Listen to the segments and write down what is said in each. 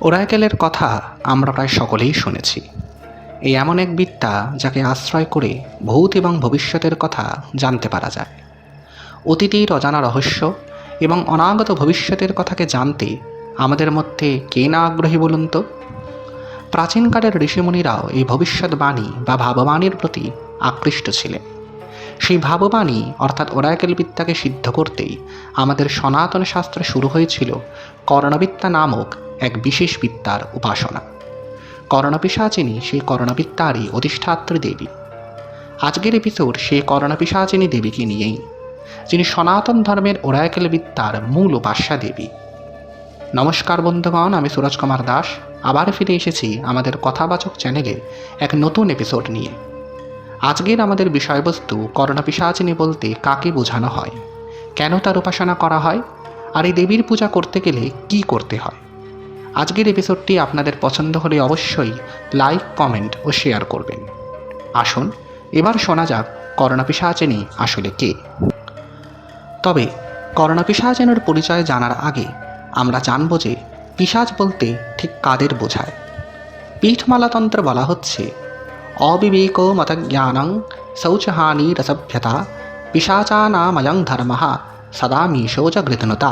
ওরাকেলের কথা আমরা প্রায় সকলেই শুনেছি। এই এমন এক বিদ্যা যাকে আশ্রয় করে ভূত এবং ভবিষ্যতের কথা জানতে পারা যায়। অতীতের অজানা রহস্য এবং অনাগত ভবিষ্যতের কথাকে জানতে আমাদের মধ্যে কে না আগ্রহী বলুন তো? প্রাচীনকালের ঋষিমুনিরাও এই ভবিষ্যৎবাণী বা ভাববাণীর প্রতি আকৃষ্ট ছিলেন। সেই ভাববাণী, অর্থাৎ ওরাকেল বিদ্যাকে সিদ্ধ করতেই আমাদের সনাতন শাস্ত্রে শুরু হয়েছিল কর্ণবিদ্যা নামক এক বিশেষ বিদ্যার উপাসনা। কর্ণপিসাচিনী সেই কর্ণবিদ্যারই অধিষ্ঠাত্রী দেবী। আজকের এপিসোড সেই কর্ণপিসাচিনী দেবীকে নিয়েই, যিনি সনাতন ধর্মের ওরাকেল বিদ্যার মূল উপাস্যা দেবী। নমস্কার বন্ধুগণ, আমি সুরজ কুমার দাস। আবার ফিরে এসেছি আমাদের কথাবাচক চ্যানেলে এক নতুন এপিসোড নিয়ে। আজকের আমাদের বিষয়বস্তু করোনাপিসাচিনী বলতে কাকে বোঝানো হয়? কেন তার উপাসনা করা হয়? আর এই দেবীর পূজা করতে গেলে কি করতে হয়? আজকের এপিসোডটি আপনাদের পছন্দ হলে অবশ্যই লাইক কমেন্ট ও শেয়ার করবেন। আসুন, এবার শোনা যাক করোনাপিসাচিনী আসলে কে। তবে করোনা করোনাপিসাচিনীর পরিচয় জানার আগে আমরা জানব যে পিসাজ বলতে ঠিক কাদের বোঝায়। পীঠমালাতন্ত্রে বলা হচ্ছে অবিবেকো মতজ্ঞানং শৌচহানি রসভ্যতা পিসাচানাময়ং ধর্ম সদা মিশৌচ গৃতনতা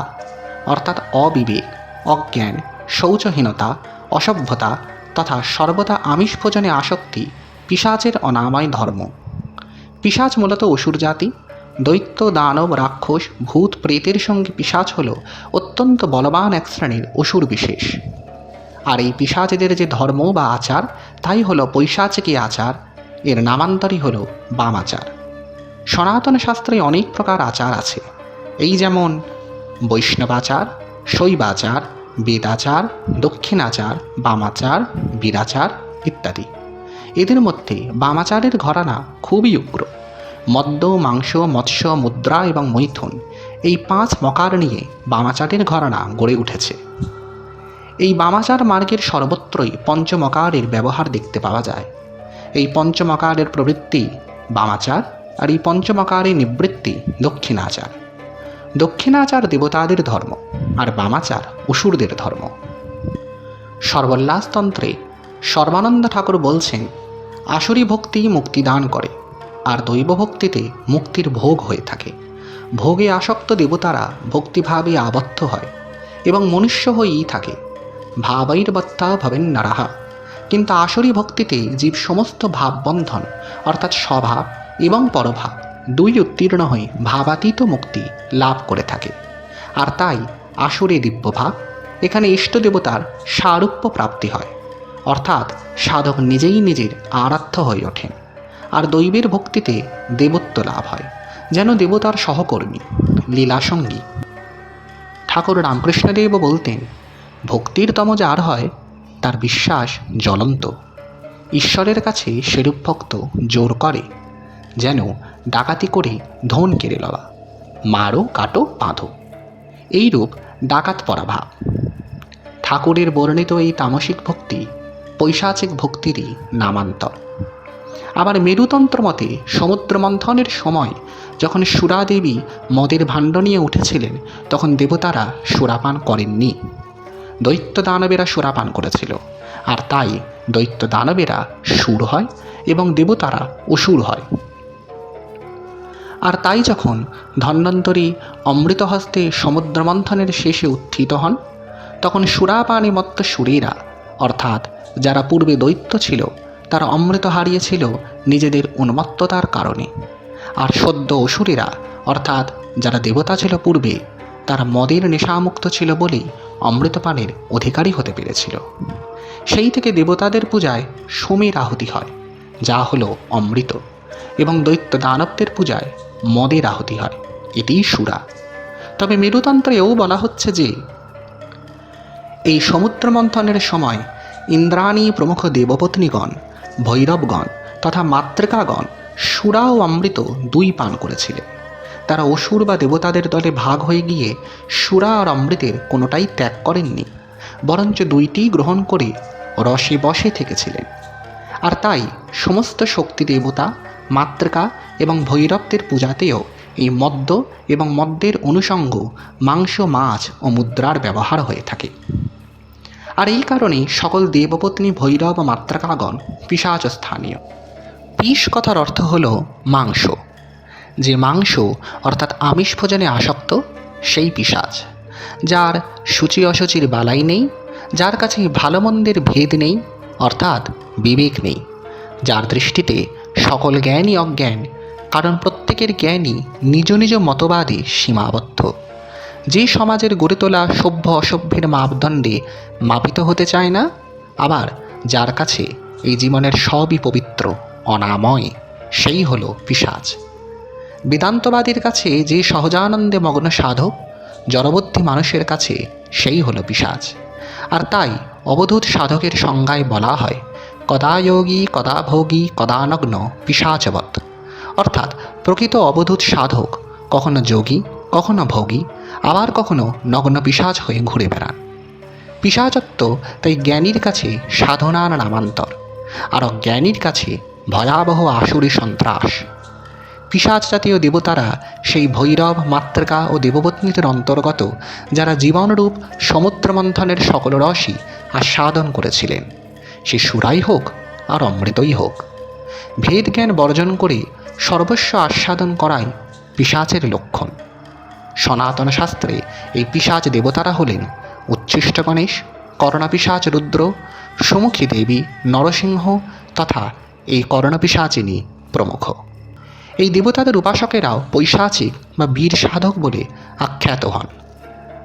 অর্থাৎ অবিবেক অজ্ঞান শৌচহীনতা অসভ্যতা তথা সর্বদা আমিষ ভোজনে আসক্তি পিসাচের অনাময় ধর্ম পিসাচ মূলত অসুর জাতি দৈত্য দানব রাক্ষস ভূত প্রেতের সঙ্গে পিসাচ হল অত্যন্ত বলবান এক শ্রেণির অসুর বিশেষ আর এই পিসাচেদের যে ধর্ম বা আচার, তাই হলো পৈশাচিকী আচার। এর নামান্তরই হলো বাম আচার। সনাতন শাস্ত্রে অনেক প্রকার আচার আছে। এই যেমন বৈষ্ণব আচার বৈষ্ণবাচার শৈবাচার বেদাচার দক্ষিণাচার বামাচার বীরাচার ইত্যাদি। এদের মধ্যে বামাচারের ঘরানা খুবই উগ্র। মদ্য, মাংস, মৎস্য, মুদ্রা এবং মৈথুন এই পাঁচ মকার নিয়ে বামাচারের ঘরানা গড়ে উঠেছে। এই বামাচার মার্গের সর্বত্রই পঞ্চমকারের ব্যবহার দেখতে পাওয়া যায়। এই পঞ্চমকারের প্রবৃত্তি বামাচার আর এই পঞ্চমকারের নিবৃত্তি দক্ষিণাচার। দক্ষিণাচার দেবতাদের ধর্ম আর বামাচার অসুরদের ধর্ম। সর্বল্লাসতন্ত্রে সর্বানন্দ ঠাকুর বলছেন, আসুরি ভক্তি মুক্তি দান করে, আর দৈব ভক্তিতে মুক্তির ভোগ হয়ে থাকে। ভোগে আসক্ত দেবতারা ভক্তিভাবে আবদ্ধ হয় এবং মনুষ্য হয়েই থাকে। ভাবৈর্বত্তা ভবেন নারাহা কিন্তু আসরি ভক্তিতে জীব সমস্ত ভাববন্ধন, অর্থাৎ স্বভাব এবং পরভাব দুই উত্তীর্ণ হয়ে ভাবাতীত মুক্তি লাভ করে থাকে। আর তাই আসরে দিব্যভাব, এখানে ইষ্ট দেবতার সারূপ্য প্রাপ্তি হয়। অর্থাৎ সাধক নিজেই নিজের আরাধ্য হয়ে ওঠেন। আর দৈবের ভক্তিতে দেবত্ব লাভ হয়, যেন দেবতার সহকর্মী, লীলাসঙ্গী। ঠাকুর রামকৃষ্ণদেবও বলতেন ভক্তির তম যার হয়, তার বিশ্বাস জ্বলন্ত। ঈশ্বরের কাছে সেরূপ ভক্ত জোর করে, যেন ডাকাতি করে ধন কেড়ে লওয়া, মারো, কাটো, বাঁধো। এইরূপ ডাকাত পরা ভাব ঠাকুরের বর্ণিত এই তামসিক ভক্তি পৈশাচিক ভক্তিরই নামান্তর। আবার মেরুতন্ত্র মতে সমুদ্র মন্থনের সময় যখন সুরাদেবী মদের ভাণ্ড নিয়ে উঠেছিলেন, তখন দেবতারা সুরাপান করেননি। দৈত্য দানবেরা সুরাপান করেছিল। আর তাই দৈত্য দানবেরা সুর হয় এবং দেবতারা অসুর হয়। আর তাই যখন ধন্বন্তরী অমৃতহস্তে সমুদ্রমন্থনের শেষে উত্থিত হন, তখন সুরাপানে মত্ত সুরেরা, অর্থাৎ যারা পূর্বে দৈত্য ছিল, তারা অমৃত হারিয়েছিল নিজেদের উন্মত্ততার কারণে। আর সদ্য অসুরেরা, অর্থাৎ যারা দেবতা ছিল পূর্বে তারা মদের নেশামুক্ত ছিল বলেই অমৃতপানের অধিকারী হতে পেরেছিল। সেই থেকে দেবতাদের পূজায় সোমের আহুতি হয়, যা হলো অমৃত, এবং দৈত্য দানবদের পূজায় মদের আহুতি হয়। এটিই সুরা। তবে মেরুতন্ত্রেও বলা হচ্ছে যে, এই সমুদ্র মন্থনের সময় ইন্দ্রাণী প্রমুখ দেবপত্নীগণ, ভৈরবগণ তথা মাতৃকাগণ সুরা ও অমৃত দুই পান করেছিলেন। তারা অসুর বা দেবতাদের দলে ভাগ হয়ে গিয়ে সুরা আর অমৃতের কোনোটাই ত্যাগ করেননি, বরঞ্চ দুইটিই গ্রহণ করে রসে বসে থেকেছিলেন। আর তাই সমস্ত শক্তি দেবতা, মাতৃকা এবং ভৈরবদের পূজাতেও এই মদ্য এবং মদ্যের অনুষঙ্গ মাংস, মাছ ও মুদ্রার ব্যবহার হয়ে থাকে। আর এই কারণেই সকল দেবপত্নী ভৈরব মাত্রাকাগণ পিসাচ স্থানীয়। পিস কথার অর্থ হল মাংস। যে মাংস, অর্থাৎ আমিষ ভোজনে আসক্ত, সেই পিসাচ যার সূচি অসুচির বালাই নেই, যার কাছে ভালো মন্দের ভেদ নেই, অর্থাৎ বিবেক নেই। যার দৃষ্টিতে সকল জ্ঞানই অজ্ঞান, কারণ প্রত্যেকের জ্ঞানই নিজ নিজ মতবাদে সীমাবদ্ধ। যে সমাজের গড়ে তোলা সভ্য অসভ্যের মাপদণ্ডে মাপিত হতে চায় না, আবার যার কাছে এই জীবনের সবই পবিত্র, অনাময়, সেই হলো পিসাজ। বেদান্তবাদীর কাছে যে সহজানন্দে মগ্ন সাধক, জড়বদ্ধী মানুষের কাছে সেই হলো পিসাজ আর তাই অবধূত সাধকের সংজ্ঞায় বলা হয়, কদা যোগী, কদা ভোগী, কদা নগ্ন পিসাচবৎ অর্থাৎ প্রকৃত অবধূত সাধক কখনো যোগী, কখনো ভোগী, আবার কখনো নগ্ন পিসাজ হয়ে ঘুরে বেড়ান। পিসাচত্ব তাই জ্ঞানীর কাছে সাধনার নামান্তর, আর অজ্ঞানীর কাছে ভয়াবহ আসুরি সন্ত্রাস। পিসাচ জাতীয় দেবতারা সেই ভৈরব, মাতৃকা ও দেবপত্নীদের অন্তর্গত, যারা জীবনরূপ সমুদ্র মন্থনের সকল রসই আস্বাদন করেছিলেন। সে সুরাই হোক আর অমৃতই হোক। ভেদ জ্ঞান বর্জন করে সর্বস্ব আস্বাদন করাই পিসাচের লক্ষণ। সনাতন শাস্ত্রে এই পিসাচ দেবতারা হলেন উচ্ছিষ্ট গণেশ করণাপিসাচ রুদ্র, সুমুখী দেবী, নরসিংহ তথা এই করণপিসাচিনী প্রমুখ। এই দেবতাদের উপাসকেরাও পৈশাচিক বা বীর সাধক বলে আখ্যাত হন।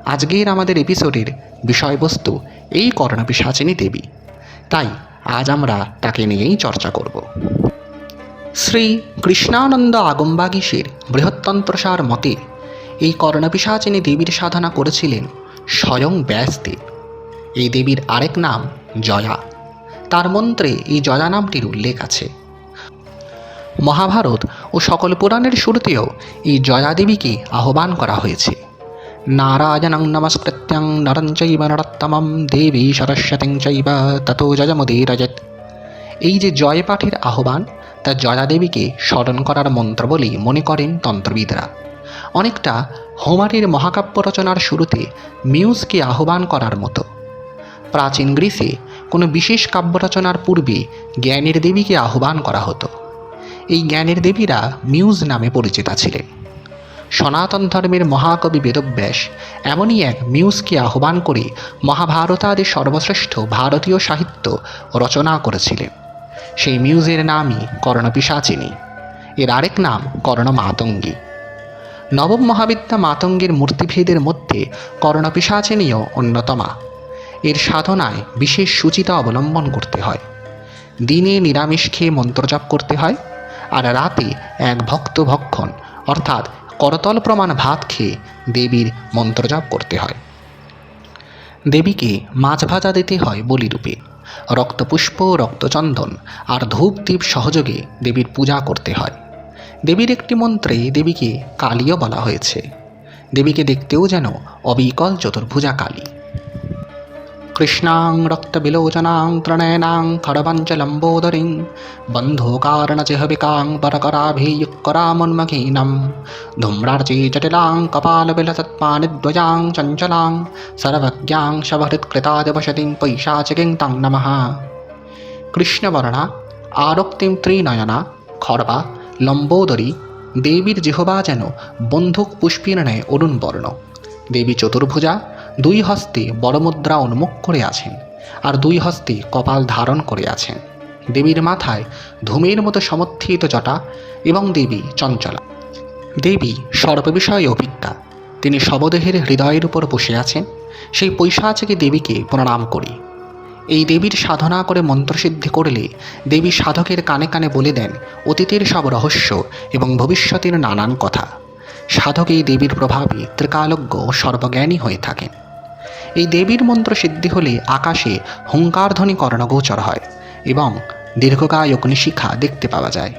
আজকের আমাদের এপিসোডের বিষয়বস্তু এই করণপিসাচিনী দেবী। তাই আজ আমরা তাকে নিয়েই চর্চা করব। শ্রী কৃষ্ণানন্দ আগম্বাগীশের বৃহত্তন্ত্রসার মতে, এই কর্ণপিসাচিনী দেবীর সাধনা করেছিলেন স্বয়ং ব্যাসদেব। এই দেবীর আরেক নাম জয়া। তার মন্ত্রে এই জয়া নামটির উল্লেখ আছে। মহাভারত ও সকল পুরাণের শুরুতেও এই জয়া দেবীকে আহ্বান করা হয়েছে। নারায়ণং নমস্কৃত্যং নরং চৈব নরোত্তমম দেবী সরস্বতীং চৈব ততো জয়মুদীরজত এই যে জয় পাঠের আহ্বান, তা জয়া দেবীকে স্মরণ করার মন্ত্র বলেই মনে করেন তন্ত্রবিদরা। অনেকটা হোমারের মহাকাব্য রচনার শুরুতে মিউজকে আহ্বান করার মতো। প্রাচীন গ্রীসে কোনো বিশেষ কাব্য রচনার পূর্বে জ্ঞানের দেবীকে আহ্বান করা হতো। এই জ্ঞানের দেবীরা মিউজ নামে পরিচিতা ছিলেন। সনাতন ধর্মের মহাকবি বেদব্যাস এমনই এক মিউজকে আহ্বান করে মহাভারতাদি সর্বশ্রেষ্ঠ ভারতীয় সাহিত্য রচনা করেছিলেন। সেই মিউজের নামই কর্ণপিসাচিনী এর আরেক নাম কর্ণ মাতঙ্গী নবম মহাবিদ্যা মাতঙ্গের মূর্তিভেদের মধ্যে কর্ণপিসাচিনীও অন্যতমা। এর সাধনায় বিশেষ সূচিতা অবলম্বন করতে হয়। দিনে নিরামিষ খেয়ে মন্ত্রজপ করতে হয়। আর রাতে এক ভক্ত ভক্ষণ, অর্থাৎ করতল প্রমাণ ভাত খেয়ে দেবীর মন্ত্রজপ করতে হয়। দেবীকে মাছ ভাজা দিতে হয় বলিরূপে। রক্তপুষ্প, রক্তচন্দন আর ধূপ দ্বীপ সহযোগে দেবীর পূজা করতে হয়। দেবীর একটি মন্ত্রে দেবীকে কালীও বলা হয়েছে। দেবীকে দেখতেও যেন অবিকল চতুর্ভুজা কালী কৃষ্ণাং রক্তবিলোচনাং ত্রণয়নাং খড়বঞ্চলম্বোদরিং বন্ধুকার্ণচিহবিকাং পরকরাভিयुक्करामुन्मखीनं धूम्रार्ची जटिलां कपालबिलतत्पाणिद्वयां चञ्चलां सर्वज्ञां शवहृत्कृतादिवशतिं पैशाचिकिं तं नमः কৃষ্ণবর্ণা, আরক্তিম ত্রিনয়না, খড়বা, লম্বোদরী, দেবীর জিহবা যেন বন্ধুক পুষ্পীর ন্যায় অরুণবর্ণ। দেবী চতুর্ভুজা দুই হস্তে বড়মুদ্রা উন্মুখ করে আছেন আর দুই হস্তে কপাল ধারণ করে আছেন। দেবীর মাথায় ধূমের মতো সমর্থিত জটা এবং দেবী চঞ্চলা। দেবী সর্ববিষয়ে অভিজ্ঞা। তিনি শবদেহের হৃদয়ের উপর বসে আছেন। সেই পৈশাচিকে দেবীকে প্রণাম করি। এই দেবীর সাধনা করে মন্ত্রসিদ্ধি করলে দেবী সাধকের কানে কানে বলে দেন অতীতের সব রহস্য এবং ভবিষ্যতের নানান কথা। সাধক এই দেবীর প্রভাবে ত্রিকালজ্ঞ সর্বজ্ঞানী হয়ে থাকেন। এই দেবীর মন্ত্র সিদ্ধি হলে আকাশে হুঙ্কারধ্বনি কর্ণগোচর হয় এবং দীর্ঘকায় অগ্নিশিখা দেখতে পাওয়া যায়।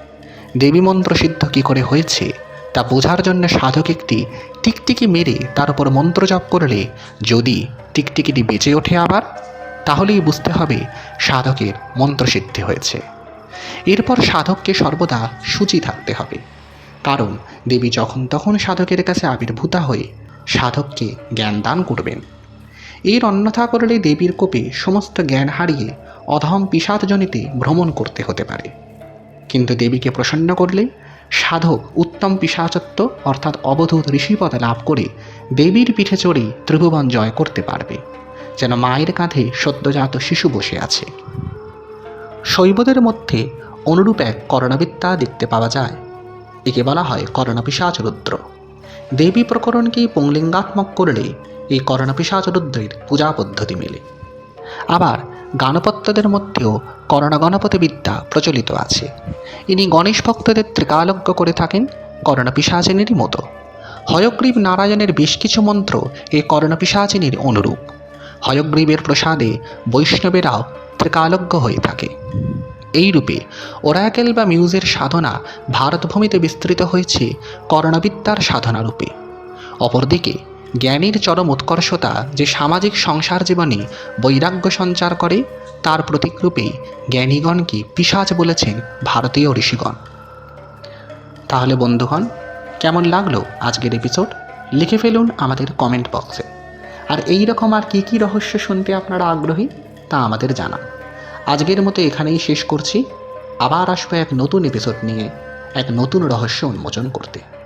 দেবী মন্ত্র সিদ্ধ কী করে হয়েছে তা বোঝার জন্য সাধক একটি টিকটিকি মেরে তার উপর মন্ত্র জপ করলে যদি টিকটিকিটি বেঁচে ওঠে আবার, তাহলেই বুঝতে হবে সাধকের মন্ত্রসিদ্ধি হয়েছে। এরপর সাধককে সর্বদা সূচি থাকতে হবে। কারণ দেবী যখন তখন সাধকের কাছে আবির্ভূতা হয়ে সাধককে জ্ঞান দান করবেন। এর অন্যথা করলে দেবীর কোপে সমস্ত জ্ঞান হারিয়ে অধম পিসাদজনিতে ভ্রমণ করতে হতে পারে। কিন্তু দেবীকে প্রসন্ন করলে সাধক উত্তম পিসাচত্ব অর্থাৎ অবধূত ঋষিপদ লাভ করে দেবীর পিঠে চড়ে ত্রিভুবন জয় করতে পারবে, যেন মায়ের কাঁধে সদ্যজাত শিশু বসে আছে। শৈবদের মধ্যে অনুরূপ এক করণবিদ্যা দেখতে পাওয়া যায়। একে বলা হয় করণপিসাচ রুদ্র। দেবী প্রকরণকে পুংলিঙ্গাত্মক করলে এই করণপিসাচ রুদ্রের পূজা পদ্ধতি মেলে। আবার গানপত্যদের মধ্যেও করণ গণপতি বিদ্যা প্রচলিত আছে। ইনি গণেশ ভক্তদের ত্রিকালজ্ঞ করে থাকেন করণপিসাচিনীরই মতো। হয়গ্রীব নারায়ণের বেশ কিছু মন্ত্র এই করণপিসাচিনীর অনুরূপ। হয়গ্রীবের প্রসাদে বৈষ্ণবেরাও ত্রিকালজ্ঞ হয়ে থাকে। এই রূপে ওরাকেল বা মিউজের সাধনা ভারতভূমিতে বিস্তৃত হয়েছে করণবিদ্যার সাধনা রূপে অপরদিকে জ্ঞানীর চরম উৎকর্ষতা যে সামাজিক সংসার জীবনে বৈরাগ্য সঞ্চার করে, তার প্রতীকরূপে জ্ঞানীগণকে পিসাচ বলেছেন ভারতীয় ঋষিগণ। তাহলে বন্ধুগণ, কেমন লাগল আজকের এপিসোড লিখে ফেলুন আমাদের কমেন্ট বক্সে আর এই রকম আর কী কী রহস্য শুনতে আপনারা আগ্রহী, তা আমাদের জানান। আজকের মতো এখানেই শেষ করছি। আবার আসব এক নতুন এপিসোড নিয়ে, এক নতুন রহস্য উন্মোচন করতে।